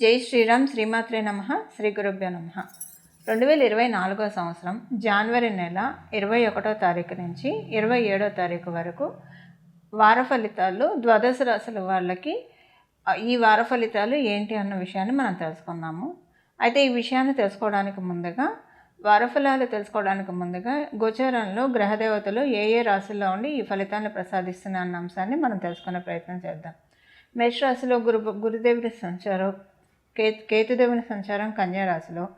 జై శ్రీరామ్ శ్రీమాత్రే నమ శ్రీ గురుభ్యో నమ. రెండు వేల ఇరవై నాలుగో సంవత్సరం జనవరి నెల ఇరవై ఒకటో తారీఖు నుంచి ఇరవై ఏడో తారీఖు వరకు వార ఫలితాలు ద్వాదశ రాశుల వాళ్ళకి ఈ వార ఫలితాలు ఏంటి అన్న విషయాన్ని మనం తెలుసుకుందాము. అయితే ఈ విషయాన్ని తెలుసుకోవడానికి ముందుగా వారఫలాలు తెలుసుకోవడానికి ముందుగా గోచారంలో గ్రహదేవతలు ఏ ఏ రాశుల్లో ఉండి ఈ ఫలితాలను ప్రసాదిస్తున్న అన్న అంశాన్ని మనం తెలుసుకునే ప్రయత్నం చేద్దాం. మేషరాశిలో గురు గురుదేవుడి సంచారం కే కేతుదేవుని సంచారం కన్యారాశిలో.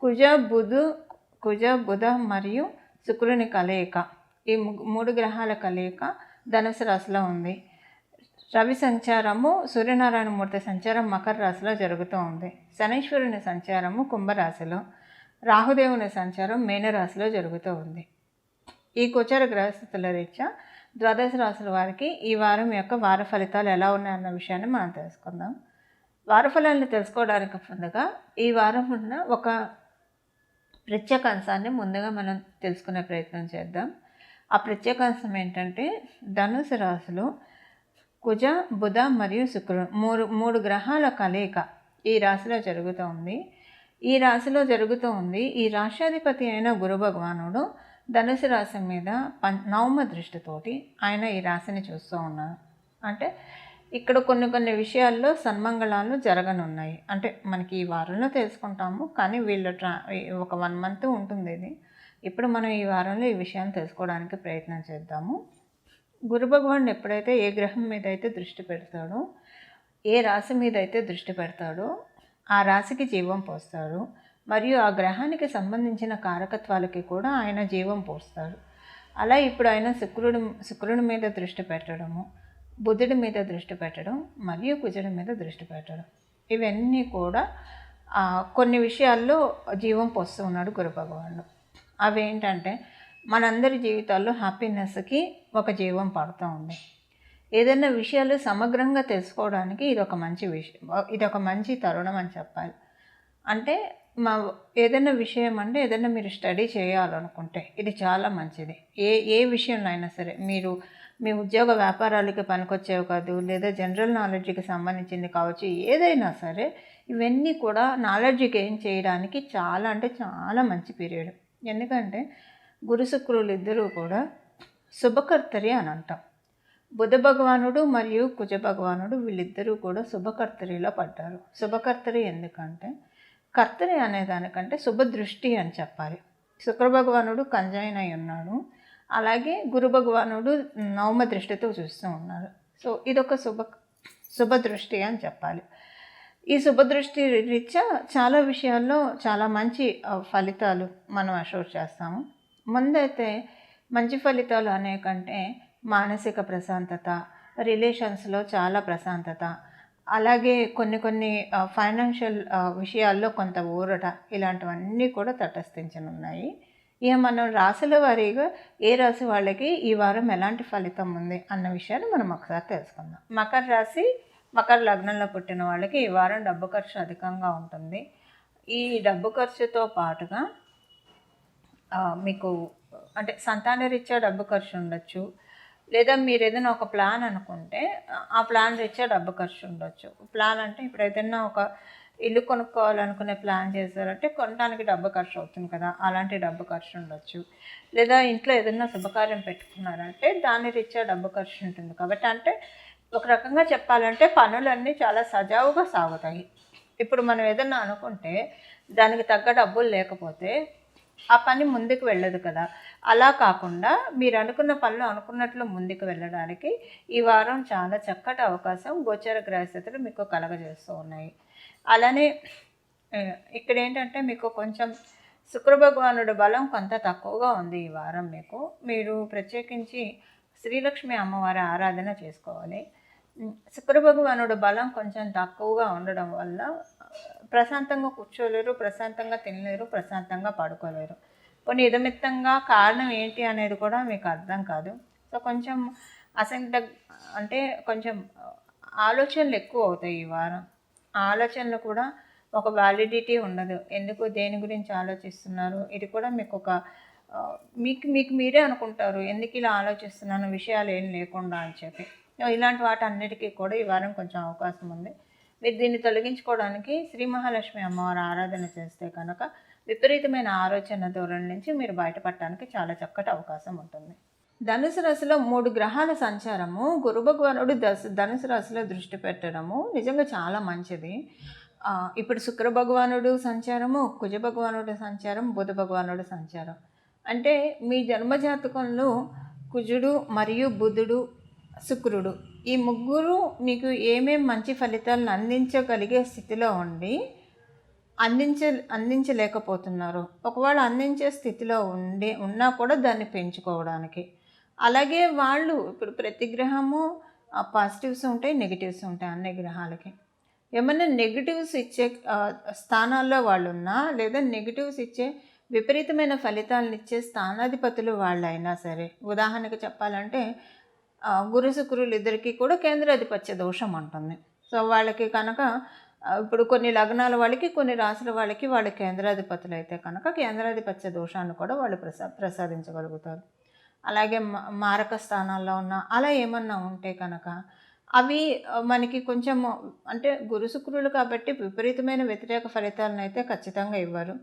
కుజ బుధు కుజ బుధ మరియు శుక్రుని కలయిక. ఈ మూడు గ్రహాల కలయిక ధనుసు రాశిలో ఉంది. రవి సంచారము సూర్యనారాయణ మూర్తి సంచారం మకర రాశిలో జరుగుతూ ఉంది. శనీశ్వరుని సంచారము కుంభరాశిలో. రాహుదేవుని సంచారం మేనరాశిలో జరుగుతూ ఉంది. ఈ గోచర గ్రహస్థితుల రీత్యా ద్వాదశ రాశుల వారికి ఈ వారం యొక్క వార ఫలితాలు ఎలా ఉన్నాయన్న విషయాన్ని మనం తెలుసుకుందాం. వారఫలాన్ని తెలుసుకోవడానికి ముందుగా ఈ వారం ఉన్న ఒక ప్రత్యేక అంశాన్ని ముందుగా మనం తెలుసుకునే ప్రయత్నం చేద్దాం. ఆ ప్రత్యేక అంశం ఏంటంటే ధనుసు రాశిలో కుజ బుధ మరియు శుక్రుడు మూడు మూడు గ్రహాల కలయిక ఈ రాశిలో జరుగుతూ ఉంది. ఈ రాశిలో జరుగుతూ ఉంది ఈ రాష్ట్రాధిపతి అయిన గురు భగవానుడు ధనుసు రాశి మీద పం నవమ దృష్టితోటి ఆయన ఈ రాశిని చూస్తూ ఉన్నారు. అంటే ఇక్కడ కొన్ని కొన్ని విషయాల్లో సన్మంగళాలు జరగనున్నాయి. అంటే మనకి ఈ వారంలో తెలుసుకుంటాము కానీ వీళ్ళ ట్రా ఒక వన్ మంత్ ఉంటుంది ఇది. ఇప్పుడు మనం ఈ వారంలో ఈ విషయాన్ని తెలుసుకోవడానికి ప్రయత్నం చేద్దాము. గురు భగవాన్ ఎప్పుడైతే ఏ గ్రహం మీద అయితే దృష్టి పెడతాడో ఏ రాశి మీద అయితే దృష్టి పెడతాడో ఆ రాశికి జీవం పోస్తాడు. మరియు ఆ గ్రహానికి సంబంధించిన కారకత్వాలకి కూడా ఆయన జీవం పోస్తాడు. అలా ఇప్పుడు ఆయన శుక్రుడు శుక్రుడి మీద దృష్టి పెట్టడము బుధుడి మీద దృష్టి పెట్టడం మరియు కుజుడి మీద దృష్టి పెట్టడం. ఇవన్నీ కూడా కొన్ని విషయాల్లో జీవం పోస్తూ ఉన్నాడు గురు భగవానుడు. అవి ఏంటంటే మనందరి జీవితాల్లో హ్యాపీనెస్కి ఒక జీవం పడుతూ ఉంది. ఏదైనా విషయాలు సమగ్రంగా తెలుసుకోవడానికి ఇది ఒక మంచి విషయం ఇది ఒక మంచి తరుణం అని చెప్పాలి. అంటే మా ఏదైనా విషయం అంటే ఏదైనా మీరు స్టడీ చేయాలనుకుంటే ఇది చాలా మంచిది. ఏ ఏ విషయంలో అయినా సరే మీరు మీ ఉద్యోగ వ్యాపారాలకి పనికొచ్చేవి కాదు లేదా జనరల్ నాలెడ్జ్కి సంబంధించింది కావచ్చు ఏదైనా సరే ఇవన్నీ కూడా నాలెడ్జ్ గెయిన్ చేయడానికి చాలా అంటే చాలా మంచి పీరియడ్ ఎందుకంటే గురు శుక్రులు ఇద్దరూ కూడా శుభకర్తరి అని అంటాం. బుధ భగవానుడు మరియు కుజ భగవానుడు వీళ్ళిద్దరూ కూడా శుభకర్తరిలో పడ్డారు. శుభకర్తరి ఎందుకంటే కర్తరి అనే దానికంటే శుభదృష్టి అని చెప్పాలి. శుక్ర భగవానుడు కంజైన్ అయి ఉన్నాడు. అలాగే గురు భగవానుడు నవమ దృష్టితో చూస్తూ ఉన్నారు. సో ఇదొక శుభ శుభదృష్టి అని చెప్పాలి. ఈ శుభదృష్టి రీత్యా చాలా విషయాల్లో చాలా మంచి ఫలితాలు మనం అషోర్ చేస్తాము. ముందైతే మంచి ఫలితాలు అనే కంటే మానసిక ప్రశాంతత రిలేషన్స్లో చాలా ప్రశాంతత అలాగే కొన్ని కొన్ని ఫైనాన్షియల్ విషయాల్లో కొంత ఊరట ఇలాంటివన్నీ కూడా తటస్థించనున్నాయి. ఇక మనం రాశుల వారీగా ఏ రాశి వాళ్ళకి ఈ వారం ఎలాంటి ఫలితం ఉంది అన్న విషయాన్ని మనం ఒకసారి తెలుసుకుందాం. మకర రాశి మకర లగ్నంలో పుట్టిన వాళ్ళకి ఈ వారం డబ్బు ఖర్చు అధికంగా ఉంటుంది. ఈ డబ్బు ఖర్చుతో పాటుగా మీకు అంటే సంతానరీత్యా డబ్బు ఖర్చు ఉండొచ్చు. లేదా మీరు ఏదైనా ఒక ప్లాన్ అనుకుంటే ఆ ప్లాన్ రీత్యా డబ్బు ఖర్చు ఉండొచ్చు. ప్లాన్ అంటే ఇప్పుడు ఏదైనా ఒక ఇల్లు కొనుక్కోవాలనుకునే ప్లాన్ చేశారంటే కొనడానికి డబ్బు ఖర్చు అవుతుంది కదా. అలాంటి డబ్బు ఖర్చు ఉండొచ్చు. లేదా ఇంట్లో ఏదైనా శుభకార్యం పెట్టుకున్నారంటే దాని రీత్యా డబ్బు ఖర్చు ఉంటుంది. కాబట్టి అంటే ఒక రకంగా చెప్పాలంటే పనులన్నీ చాలా సజావుగా సాగుతాయి. ఇప్పుడు మనం ఏదైనా అనుకుంటే దానికి తగ్గ డబ్బులు లేకపోతే ఆ పని ముందుకు వెళ్ళదు కదా. అలా కాకుండా మీరు అనుకున్న పనులు అనుకున్నట్లు ముందుకు వెళ్ళడానికి ఈ వారం చాలా చక్కటి అవకాశం గోచర గ్రహస్థితులు మీకు కలగజేస్తూ ఉన్నాయి. అలానే ఇక్కడ ఏంటంటే మీకు కొంచెం శుక్ర భగవానుడి బలం కొంత తక్కువగా ఉంది ఈ వారం మీకు. మీరు ప్రత్యేకించి శ్రీలక్ష్మి అమ్మవారి ఆరాధన చేసుకోవాలి. శుక్ర భగవానుడు బలం కొంచెం తక్కువగా ఉండడం వల్ల ప్రశాంతంగా కూర్చోలేరు ప్రశాంతంగా తినలేరు ప్రశాంతంగా పడుకోలేరు. కొన్ని ఇదమిత్తంగా కారణం ఏంటి అనేది కూడా మీకు అర్థం కాదు. సో కొంచెం అసంత అంటే కొంచెం ఆలోచనలు ఎక్కువ అవుతాయి ఈ వారం. ఆలోచనలు కూడా ఒక వ్యాలిడిటీ ఉండదు. ఎందుకు దేని గురించి ఆలోచిస్తున్నారు? ఇది కూడా మీకు ఒక మీకు మీకు మీరే అనుకుంటారు. ఎందుకు ఇలా ఆలోచిస్తున్నాను? విషయాలు ఏం లేకుండా అని చెప్పి. ఇలాంటి వాటి అన్నిటికీ కూడా ఈ వారం కొంచెం అవకాశం ఉంది. మీరు దీన్ని తొలగించుకోవడానికి శ్రీ మహాలక్ష్మి అమ్మవారి ఆరాధన చేస్తే కనుక విపరీతమైన ఆలోచన ధోరణి నుంచి మీరు బయటపడటానికి చాలా చక్కటి అవకాశం ఉంటుంది. ధనుసు రాశిలో మూడు గ్రహాల సంచారము. గురు భగవానుడు దశ ధనుసు రాశిలో దృష్టి పెట్టడము. నిజంగా చాలా మంచిది. ఇప్పుడు శుక్ర భగవానుడు సంచారము కుజ భగవానుడు సంచారం బుధ భగవానుడు సంచారం. అంటే మీ జన్మజాతకంలో కుజుడు మరియు బుధుడు శుక్రుడు ఈ ముగ్గురు మీకు ఏమేం మంచి ఫలితాలను అందించగలిగే స్థితిలో ఉండి అందించ అందించలేకపోతున్నారు. ఒకవేళ అందించే స్థితిలో ఉండి ఉన్నా కూడా దాన్ని పెంచుకోవడానికి. అలాగే వాళ్ళు ఇప్పుడు ప్రతి గ్రహము పాజిటివ్స్ ఉంటాయి నెగిటివ్స్ ఉంటాయి అన్ని గ్రహాలకి. ఏమైనా నెగిటివ్స్ ఇచ్చే స్థానాల్లో వాళ్ళు ఉన్నా లేదా నెగిటివ్స్ ఇచ్చే విపరీతమైన ఫలితాలను ఇచ్చే స్థానాధిపతులు వాళ్ళైనా సరే ఉదాహరణకు చెప్పాలంటే గురు శుక్రులు ఇద్దరికి కూడా కేంద్రాధిపత్య దోషం ఉంటుంది. సో వాళ్ళకి కనుక ఇప్పుడు కొన్ని లగ్నాల వాళ్ళకి కొన్ని రాసుల వాళ్ళకి వాళ్ళు కేంద్రాధిపతులు అయితే కనుక కేంద్రాధిపత్య దోషాన్ని కూడా వాళ్ళు ప్రసా ప్రసాదించగలుగుతారు. అలాగే మా- మారక స్థానాల్లో ఉన్న అలా ఏమన్నా ఉంటే కనుక అవి మనకి కొంచెం అంటే గురు శుక్రులు కాబట్టి విపరీతమైన వ్యతిరేక ఫలితాలను అయితే ఖచ్చితంగా ఇవ్వరు.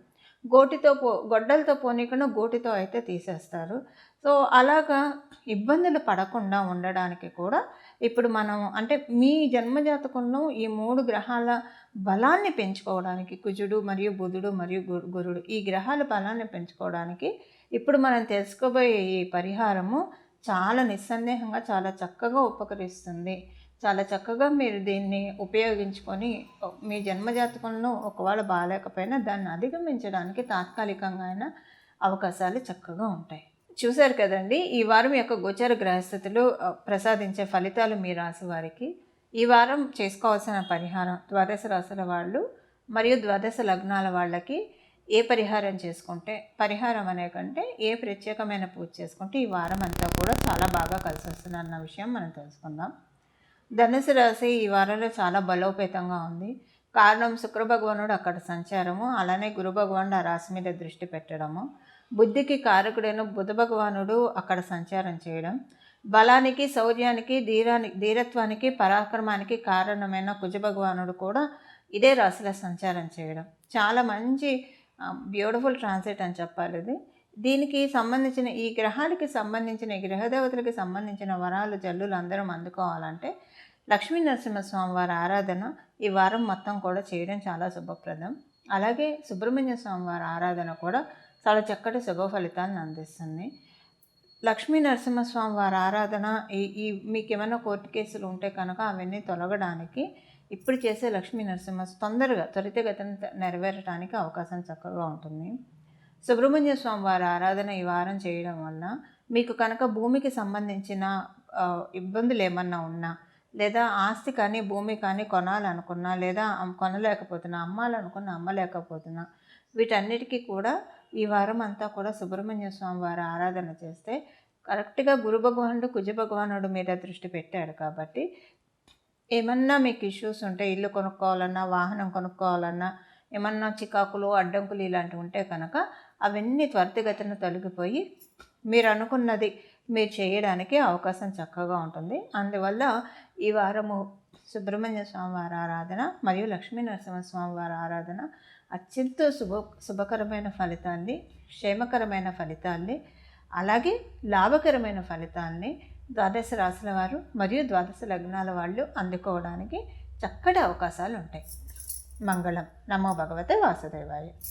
గోటితో పో గొడ్డలతో పోనీకుండా గోటితో అయితే తీసేస్తారు. సో అలాగా ఇబ్బందులు పడకుండా ఉండడానికి కూడా ఇప్పుడు మనం అంటే మీ జన్మజాతకంలో ఈ మూడు గ్రహాల బలాన్ని పెంచుకోవడానికి కుజుడు మరియు బుధుడు మరియు గురు గురుడు ఈ గ్రహాల బలాన్ని పెంచుకోవడానికి ఇప్పుడు మనం తెలుసుకోబోయే ఈ పరిహారము చాలా నిస్సందేహంగా చాలా చక్కగా ఉపకరిస్తుంది. చాలా చక్కగా మీరు దీన్ని ఉపయోగించుకొని మీ జన్మజాతకంలో ఒకవేళ బాగాలేకపోయినా దాన్ని అధిగమించడానికి తాత్కాలికంగా అయినా అవకాశాలు చక్కగా ఉంటాయి. చూశారు కదండి ఈ వారం యొక్క గోచర గ్రహస్థితులు ప్రసాదించే ఫలితాలు మీ రాశి వారికి. ఈ వారం చేసుకోవాల్సిన పరిహారం ద్వాదశ రాశుల వాళ్ళు మరియు ద్వాదశ లగ్నాల వాళ్ళకి ఏ పరిహారం చేసుకుంటే పరిహారం అనే కంటే ఏ ప్రత్యేకమైన పూజ చేసుకుంటే ఈ వారం అంతా కూడా చాలా బాగా కలిసి వస్తుంది అన్న విషయం మనం తెలుసుకుందాం. ధనుసు రాశి ఈ వారంలో చాలా బలోపేతంగా ఉంది. కారణం శుక్ర భగవానుడు అక్కడ సంచారము అలానే గురు భగవానుడు ఆ రాశి మీద దృష్టి పెట్టడము. బుద్ధికి కారకుడైన బుధ భగవానుడు అక్కడ సంచారం చేయడం. బలానికి శౌర్యానికి ధీరానికి ధీరత్వానికి పరాక్రమానికి కారణమైన కుజ భగవానుడు కూడా ఇదే రాశిలో సంచారం చేయడం. చాలా మంచి బ్యూటిఫుల్ ట్రాన్సిట్ అని చెప్పాలి ఇది. దీనికి సంబంధించిన ఈ గ్రహాలకి సంబంధించిన ఈ గ్రహదేవతలకి సంబంధించిన వరాలు జల్లులు అందరం అందుకోవాలంటే లక్ష్మీ నరసింహస్వామి వారి ఆరాధన ఈ వారం మొత్తం కూడా చేయడం చాలా శుభప్రదం. అలాగే సుబ్రహ్మణ్య స్వామి వారి ఆరాధన కూడా చాలా చక్కటి శుభ ఫలితాన్ని అందిస్తుంది. లక్ష్మీ నరసింహస్వామి వారి ఆరాధన ఈ ఈ మీకు ఏమైనా కోర్టు కేసులు ఉంటే కనుక అవన్నీ తొలగడానికి ఇప్పుడు చేసే లక్ష్మీ నరసింహ తొందరగా త్వరితగతిన నెరవేరడానికి అవకాశం చక్కగా ఉంటుంది. సుబ్రహ్మణ్య స్వామి వారి ఆరాధన ఈ వారం చేయడం వల్ల మీకు కనుక భూమికి సంబంధించిన ఇబ్బందులు ఏమన్నా ఉన్నా లేదా ఆస్తి కానీ భూమి కానీ కొనాలనుకున్నా లేదా కొనలేకపోతున్నా అమ్మాలనుకున్నా అమ్మలేకపోతున్నా వీటన్నిటికీ కూడా ఈ వారం అంతా కూడా సుబ్రహ్మణ్య స్వామి వారి ఆరాధన చేస్తే కరెక్ట్గా గురు భగవానుడు కుజ భగవానుడు మీద దృష్టి పెట్టాడు కాబట్టి ఏమన్నా మీకు ఇష్యూస్ ఉంటే ఇల్లు కొనుక్కోవాలన్నా వాహనం కొనుక్కోవాలన్నా ఏమన్నా చికాకులు అడ్డంకులు ఇలాంటివి ఉంటే కనుక అవన్నీ త్వరితగతిన తొలగిపోయి మీరు అనుకున్నది మీరు చేయడానికి అవకాశం చక్కగా ఉంటుంది. అందువల్ల ఈ వారము సుబ్రహ్మణ్య స్వామి వారి ఆరాధన మరియు లక్ష్మీ నరసింహస్వామి వారి ఆరాధన అత్యంత శుభ శుభకరమైన ఫలితాన్ని క్షేమకరమైన ఫలితాల్ని అలాగే లాభకరమైన ఫలితాల్ని ద్వాదశ రాశుల వారు మరియు ద్వాదశ లగ్నాల వాళ్ళు అందుకోవడానికి చక్కటి అవకాశాలు ఉంటాయి. మంగళం. నమో భగవతే వాసుదేవాయ.